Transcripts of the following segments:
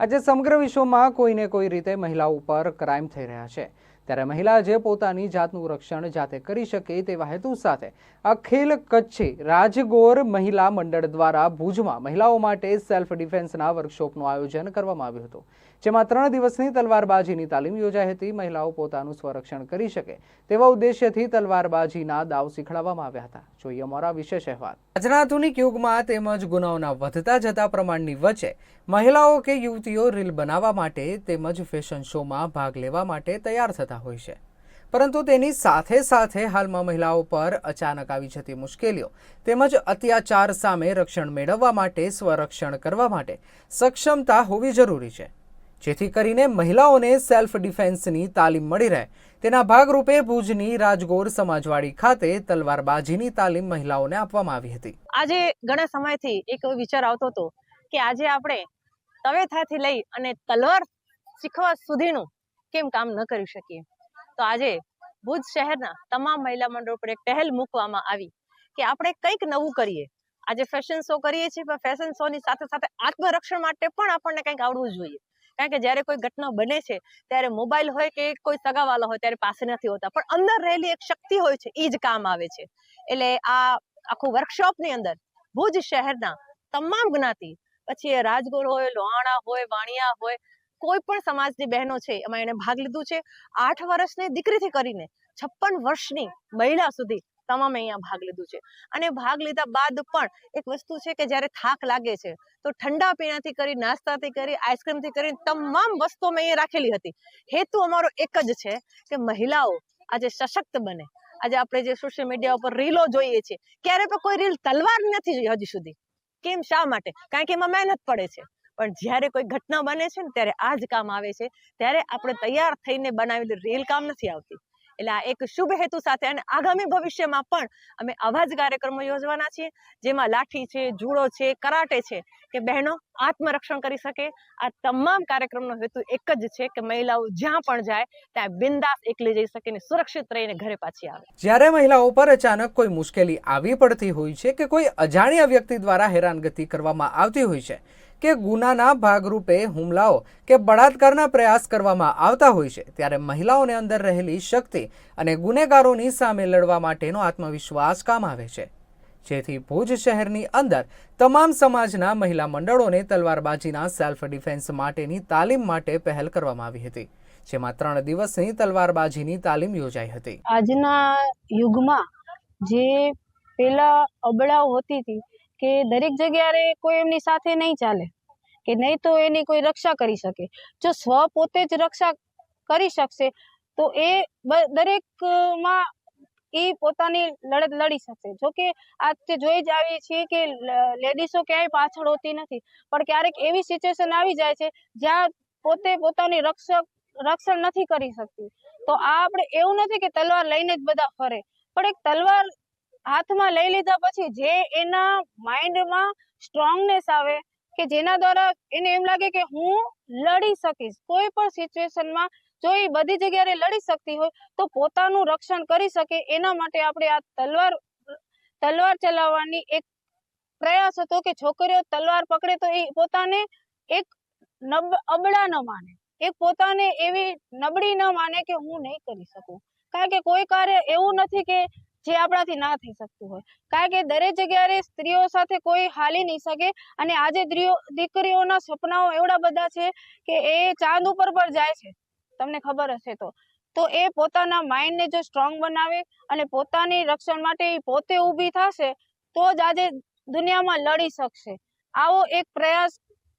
આજે સમગ્ર વિશ્વમાં કોઈને કોઈ રીતે મહિલાઓ ઉપર ક્રાઇમ થઈ રહ્યા છે. ત્યારે મહિલા જે પોતાની જાતનું રક્ષણ જાતે કરી શકે તેવા હેતુ સાથે અખિલ કચ્છી રાજગોર મહિલા મંડળ દ્વારા ભુજમાં મહિલાઓ માટે સેલ્ફ ડિફેન્સના વર્કશોપનું આયોજન કરવામાં આવ્યું હતું. જેમાં ત્રણ દિવસની તલવારબાજીની તાલીમ યોજાઈ હતી. મહિલાઓ પોતાનું સ્વરક્ષણ કરી શકે તેવા ઉદ્દેશ્યથી તલવારબાજીના દાવ શીખવાડવામાં આવ્યા હતા. જોઈએ અમારા વિશેષ અહેવાલ. આજના આધુનિક યુગમાં તેમજ ગુનાઓના વધતા જતા પ્રમાણની વચ્ચે મહિલાઓ કે યુવતીઓ રીલ બનાવવા માટે તેમજ ફેશન શોમાં ભાગ લેવા માટે તૈયાર થતા હોય છે. પરંતુ તેની સાથે સાથે હાલમાં મહિલાઓ પર અચાનક આવી જતી મુશ્કેલીઓ, તેમજ અત્યાચાર સામે રક્ષણ મેળવવા માટે, સ્વરક્ષણ કરવા માટે સક્ષમતા હોવી જરૂરી છે. જેથી કરીને મહિલાઓને સેલ્ફ ડિફેન્સની તાલીમ મળી રહે. તેના ભાગરૂપે ભુજની રાજગોર સમાજવાડી ખાતે તલવારબાજીની તાલીમ મહિલાઓને આપવામાં આવી હતી. આજે ઘણા સમયથી એક વિચાર આવતો હતો કે આજે આપણે તવેથાથી લઈ અને તલવાર શીખવા સુધીનું કેમ કામ ન કરી શકીએ? તો આજે ભુજ શહેરના તમામ મહિલા મંડળ પર એક પહેલ મૂકવામાં આવી કે આપણે કંઈક નવું કરીએ. આજે ફેશન શો કરીએ છીએ, પણ ફેશન શો ની સાથે સાથે આત્મરક્ષણ માટે પણ આપણને કંઈક આવડવું જોઈએ. કારણ કે જ્યારે કોઈ ઘટના બને છે, ત્યારે મોબાઈલ હોય કે કોઈ સગાવાલા હોય ત્યારે પાસે નથી હોતા. પણ અંદર રહેલી એક શક્તિ હોય છે એ જ કામ આવે છે. એટલે આ આખું વર્કશોપની અંદર ભુજ શહેરના તમામ જ્ઞાતિ, પછી એ રાજગોર હોય, લોહાણા હોય, વાણિયા હોય કોઈ પણ સમાજની બહેનો છે, એમાં એને ભાગ લીધું છે. આઠ વર્ષની દીકરીથી કરીને છપ્પન વર્ષની મહિલા સુધી તમામે અહીંયા ભાગ લીધું છે. અને ભાગ લીધા બાદ પણ એક વસ્તુ છે કે જ્યારે થાક લાગે છે, તો ઠંડા પીણાથી કરી, નાસ્તાથી કરી, આઈસ્ક્રીમથી કરી, તમામ વસ્તુઓ મેં અહીંયા રાખેલી હતી. હેતુ અમારો એક જ છે કે મહિલાઓ આજે સશક્ત બને. આજે આપણે જે સોશિયલ મીડિયા ઉપર રીલો જોઈએ છીએ, ક્યારે પણ કોઈ રીલ તલવાર નથી જોઈ હજી સુધી. કેમ શા માટે? કારણ કે એમાં મહેનત પડે છે. પણ જ્યારે કોઈ ઘટના બને છે ને, ત્યારે આ જ કામ આવે છે. ત્યારે આપણે તૈયાર થઈને બનાવેલી રીલ કામ નથી આવતી. એટલે આ એક શુભ હેતુ સાથે અને આગામી ભવિષ્યમાં પણ અમે આવા જ કાર્યક્રમો યોજવાના છીએ, જેમાં લાઠી છે, જુડો છે, કરાટે છે, કે બહેનો આત્મરક્ષણ કરી શકે. આ તમામ કાર્યક્રમનો હેતુ એક જ છે કે મહિલાઓ જ્યાં પણ જાય, ત્યાં બિંદાસ એકલી જઈ શકે ને સુરક્ષિત રહીને ઘરે પાછી આવે. જ્યારે મહિલાઓ પર અચાનક કોઈ મુશ્કેલી આવી પડતી હોય છે કે કોઈ અજાણ્યા વ્યક્તિ દ્વારા હેરાનગતિ કરવામાં આવતી હોય છે કે ગુનાના ભાગરૂપે હુમલાઓ કે બળાત્કારના પ્રયાસ કરવામાં આવતા હોય છે, ત્યારે મહિલાઓને અંદર રહેલી શક્તિ અને ગુનેગારોની સામે લડવા માટેનો આત્મવિશ્વાસ કામ આવે છે. જેથી ભુજ શહેરની અંદર તમામ સમાજના મહિલા મંડળોને તલવારબાજીના સેલ્ફ ડિફેન્સ માટેની તાલીમ માટે પહેલ કરવામાં આવી હતી, જેમાં ત્રણ દિવસની તલવારબાજીની તાલીમ યોજાઈ હતી. આજના યુગમાં જે પેલા અબળાઓ હોતી હતી કે દરેક જગ્યાએ કોઈ એમની સાથે નહીં ચાલે, કે નહીં તો એની કોઈ રક્ષા કરી શકે. જો સ્વ પોતે જ રક્ષા કરી શકશે, તો એ દરેકમાં એ પોતાની લડત લડી શકશે. જો કે આજે જોઈ જ આવીએ છીએ કે લેડીઝો ક્યાંય પાછળ હોતી નથી. પણ ક્યારેક એવી સિચ્યુએશન આવી જાય છે, જ્યાં પોતે પોતાની રક્ષક, રક્ષણ નથી કરી શકતી. તો આ આપણે એવું નથી કે તલવાર લઈને જ બધા ફરે. પણ એક તલવાર હાથમાં લઈ લીધા પછી જે એના માઇન્ડમાં સ્ટ્રોંગનેસ આવે કે જેના દ્વારા એને એમ લાગે કે હું લડી શકીશ, કોઈ પણ સિચ્યુએશનમાં જો એ બધી જગ્યાએ લડી શકતી હોય તો પોતાનું રક્ષણ કરી શકે, એના માટે આપણે આ તલવાર તલવાર ચલાવવાની એક પ્રયાસ હતો કે છોકરીઓ તલવાર પકડે તો એ પોતાને એક અબળા ન માને. એક પોતાને એવી નબળી ન માને કે હું નહીં કરી શકું. કારણ કે કોઈ કાર્ય એવું નથી કે જે આપણાથી ના થઈ શકતું હોય. કારણ કે દરેક જગ્યાએ સ્ત્રીઓ સાથે કોઈ હાલી નહીં શકે અને આજે દીકરીઓના સપનાઓ એવડા બધા છે કે એ ચાંદ ઉપર પર જાય છે. તમને ખબર હશે તો. તો એ પોતાના માઇન્ડને જો સ્ટ્રોંગ બનાવે અને પોતાની રક્ષણ માટે એ પોતે ઊભી થશે તો જ આજે દુનિયામાં લડી શકશે. આવો એક પ્રયાસ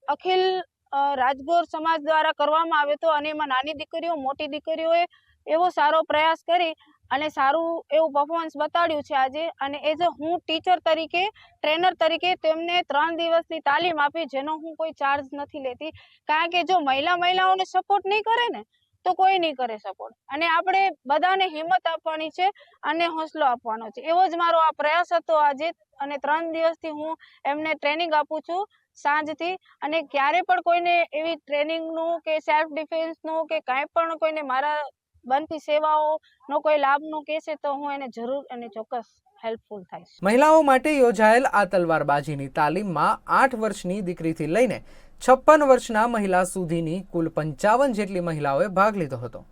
અખિલ રાજગોર સમાજ દ્વારા કરવામાં આવ્યો હતો અને એમાં નાની દીકરીઓ, મોટી દીકરીઓએ એવો સારો પ્રયાસ કરી અને સારું એવું પરફોર્મન્સ બતાડ્યું છે આજે. અને એઝ હું ટીચર તરીકે ટ્રેનર તરીકે તેમને ત્રણ દિવસની તાલીમ આપી, જેનો હું કોઈ ચાર્જ નથી લેતી. કારણ કે જો મહિલા મહિલાઓને સપોર્ટ નહીં કરે ને તો કોઈ નહીં કરે સપોર્ટ અને આપણે બધાને હિંમત આપવાની છે અને હોંસલો આપવાનો છે. એવો જ મારો આ પ્રયાસ હતો આજે અને ત્રણ દિવસથી હું એમને ટ્રેનિંગ આપું છું સાંજથી. અને ક્યારે પણ કોઈને એવી ટ્રેનિંગનું કે સેલ્ફ ડિફેન્સનું કે કાંઈ પણ કોઈને મારા બનતી સેવાઓનો કોઈ લાભનું કહેશે તો હું એને જરૂર અને ચોક્કસ હેલ્પફુલ થઈશ. મહિલાઓ માટે યોજાયેલ આ તલવારબાજીની તાલીમમાં આઠ વર્ષની દીકરીથી લઈને છપ્પન વર્ષના મહિલા સુધીની કુલ પંચાવન જેટલી મહિલાઓએ ભાગ લીધો હતો.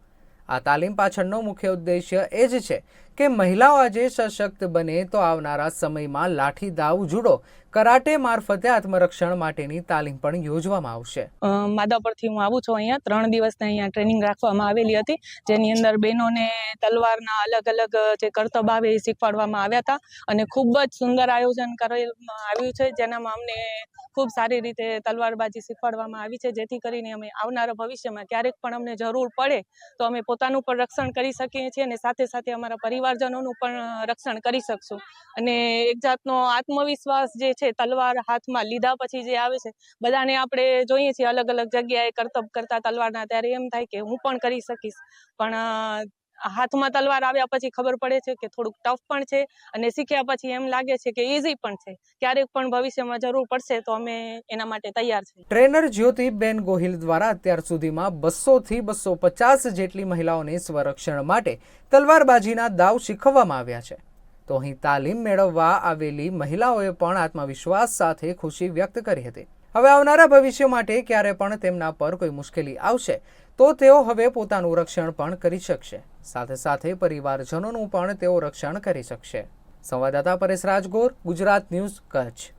આ તાલીમ પાછળનો મુખ્ય ઉદ્દેશ્ય એ જ છે કે મહિલાઓ આજે સશક્ત બને તો આવનારા સમયમાં લાઠી દાવ જુડો. કરાટે મારફતે આત્મરક્ષણ માટેની તાલીમ પણ યોજવામાં આવશે. માધાપરથી હું આવું છું અહીંયા. ત્રણ દિવસની અહીંયા ટ્રેનિંગ રાખવામાં આવેલી હતી. જેની અંદર બહેનોને તલવારના અલગ અલગ જે કરતબ આવે એ શીખવાડવામાં આવ્યા હતા. અને ખૂબ જ સુંદર આયોજન કરવામાં આવ્યું છે. જેનામાં અમને ખૂબ સારી રીતે તલવારબાજી શીખવાડવામાં આવી છે. જેથી કરીને અમે આવનારા ભવિષ્યમાં ક્યારેક પણ અમને જરૂર પડે તો અમે પોતાનું પણ રક્ષણ કરી શકીએ છીએ અને સાથે સાથે અમારા પરિવારજનોનું પણ રક્ષણ કરી શકશું. અને એક જાતનો આત્મવિશ્વાસ જે છે, તલવાર હાથમાં લીધા પછી જે આવે છે, બધાને આપણે જોઈએ છીએ અલગ અલગ જગ્યાએ કરતબ કરતા તલવારના, ત્યારે એમ થાય કે હું પણ કરી શકીશ. પણ હાથમાં તલવાર આવ્યા પછી ખબર પડે છે કે થોડુંક ટફ પણ છે અને શીખ્યા પછી એમ લાગે છે કે ઇઝી પણ છે. ક્યારેક પણ ભવિષ્યમાં જરૂર પડશે તો અમે એના માટે તૈયાર છીએ. ટ્રેનર જ્યોતિબેન ગોહિલ દ્વારા અત્યાર સુધીમાં બસોથી બસો પચાસ જેટલી મહિલાઓને સ્વરક્ષણ માટે તલવારબાજીના દાવ શીખવવામાં આવ્યા છે. તો અહીં તાલીમ મેળવવા આવેલી મહિલાઓએ પણ આત્મવિશ્વાસ સાથે ખુશી વ્યક્ત કરી હતી. હવે આવનારા ભવિષ્ય માટે ક્યારે પણ તેમના પર કોઈ મુશ્કેલી આવશે તો તેઓ હવે પોતાનું રક્ષણ પણ કરી શકશે. સાથે સાથે પરિવારજનોનું પણ તેઓ રક્ષણ કરી શકશે. સંવાદદાતા પરેશ રાજગોર ગુજરાત ન્યૂઝ કચ્છ.